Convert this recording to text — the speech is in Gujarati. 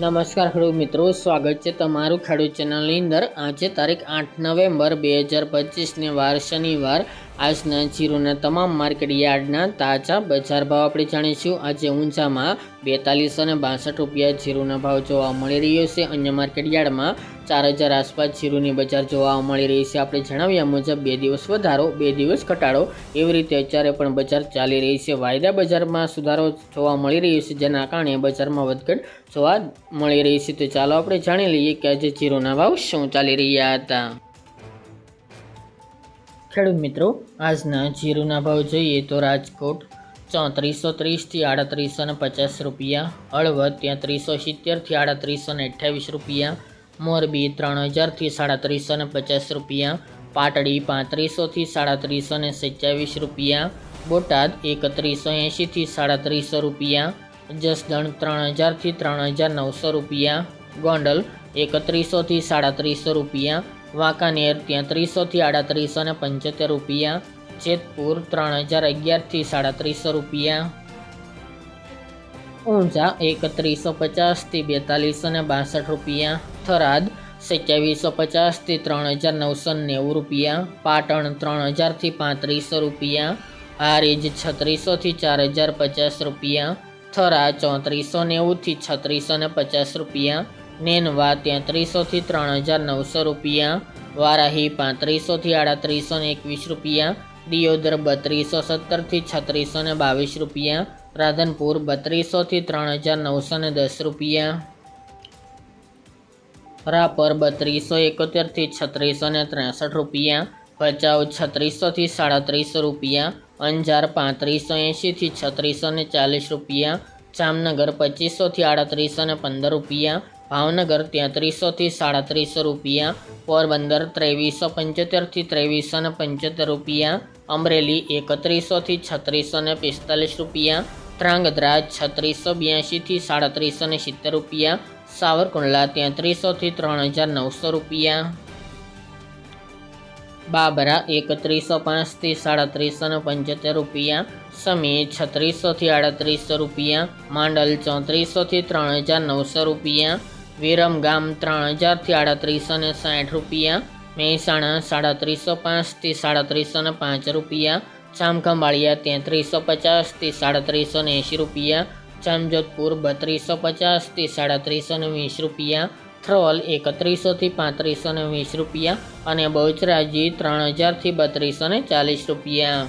નમસ્કાર ખેડૂત મિત્રો, સ્વાગત છે તમારું ખેડૂત ચેનલની અંદર. આજે તારીખ આઠ નવેમ્બર બે હજાર પચીસને વાર શનિવાર. આજના જીરુના તમામ માર્કેટ યાર્ડના તાજા બજાર ભાવ આપણે જાણીશું. આજે ઊંઝામાં બેતાલીસ અને બાસઠ રૂપિયા જીરુના ભાવ જોવા મળી રહ્યો છે. અન્ય માર્કેટ યાર્ડમાં ચાર હજાર આસપાસ જીરુની બજાર જોવા મળી રહી છે. આપણે જણાવ્યા મુજબ બે દિવસ વધારો, બે દિવસ ઘટાડો એવી રીતે અત્યારે પણ બજાર ચાલી રહી છે. વાયદા બજારમાં સુધારો જોવા મળી રહ્યો છે, જેના કારણે બજારમાં વધઘટ જોવા મળી રહી છે. તો ચાલો આપણે જાણી લઈએ કે આજે જીરોના ભાવ શું ચાલી રહ્યા હતા. ખેડૂત મિત્રો, આજના જીરુના ભાવ જોઈએ તો રાજકોટ ચોત્રીસો ત્રીસથી આડત્રીસો ને પચાસ રૂપિયા, હળવદ ત્યાં ત્રીસો સિત્તેરથી આડત્રીસો ને અઠ્યાવીસ રૂપિયા, મોરબી ત્રણ હજારથી સાડત્રીસો ને પચાસ રૂપિયા, પાટડી પાંત્રીસોથી સાડત્રીસો ને સત્યાવીસ રૂપિયા, બોટાદ એકત્રીસો એંશીથી સાડત્રીસો રૂપિયા, જસદણ ત્રણ હજારથી ત્રણ હજાર નવસો રૂપિયા, ગોંડલ એકત્રીસોથી સાડત્રીસો રૂપિયા વાંકાનેર, ત્યાં ત્રીસોથી આડત્રીસો પંચોતેર રૂપિયા, જેતપુર ત્રણ હજાર અગિયારથી સાડત્રીસો રૂપિયા. ઊંઝા એકત્રીસો પચાસથી બેતાલીસો ને બાસઠ રૂપિયા. થરાદ સત્યાવીસો પચાસથી ત્રણ હજાર નવસો નેવું રૂપિયા. પાટણ ત્રણ હજારથી પાંત્રીસો રૂપિયા. હારીજ છત્રીસોથી ચાર હજાર પચાસ રૂપિયા. થરા ચોત્રીસો નેવુંથી છત્રીસો ને પચાસ રૂપિયા. નેનવા તેત્રીસોથી ત્રણ હજાર નવસો રૂપિયા, વારાહી પાંત્રીસોથી આડત્રીસો ને એકવીસ રૂપિયા, દિયોદર બત્રીસો સત્તરથી છત્રીસો ને બાવીસ રૂપિયા, રાધનપુર બત્રીસોથી ત્રણ હજાર નવસો ને દસ રૂપિયા. રાપર બત્રીસો એકોતેરથી છત્રીસો ને ત્રેસઠ રૂપિયા, ભચાઉ છત્રીસોથી સાડત્રીસો રૂપિયા, અંજાર પાંત્રીસો એંશીથી છત્રીસો ને ચાલીસ રૂપિયા, જામનગર પચીસોથી આડત્રીસો ને પંદર રૂપિયા ભાવનગર તેત્રીસોથી સાડત્રીસો રૂપિયા, પોરબંદર ત્રેવીસો પંચોતેરથી ત્રેવીસો ને પંચોતેર રૂપિયા, અમરેલી એકત્રીસોથી છત્રીસો ને પિસ્તાલીસ રૂપિયા ત્રાંગધ્રા છત્રીસો બ્યાસીથી સાડત્રીસો ને સિત્તેર રૂપિયા, સાવરકુંડલા તેત્રીસોથી ત્રણ હજાર નવસો રૂપિયા. બાબરા એકત્રીસો પાંચથી સાડત્રીસો ને પંચોતેર રૂપિયા, સમી છત્રીસોથી આડત્રીસો રૂપિયા, માંડલ ચોત્રીસોથી ત્રણ હજાર નવસો રૂપિયા વિરમગામ ત્રણ હજારથી આડત્રીસો ને સાઠ રૂપિયા. મહેસાણા સાડત્રીસો પાંચથી સાડત્રીસો ને પાંચ રૂપિયા. ચામખંભાળિયા તેત્રીસો પચાસથી સાડત્રીસો ને એંશી રૂપિયા. જામજોધપુર બત્રીસો પચાસથી સાડત્રીસો ને વીસ રૂપિયા. થ્રોલ એકત્રીસોથી પાંત્રીસો ને વીસ રૂપિયા. અને બહુચરાજી ત્રણ હજારથી બત્રીસો ને ચાલીસ રૂપિયા.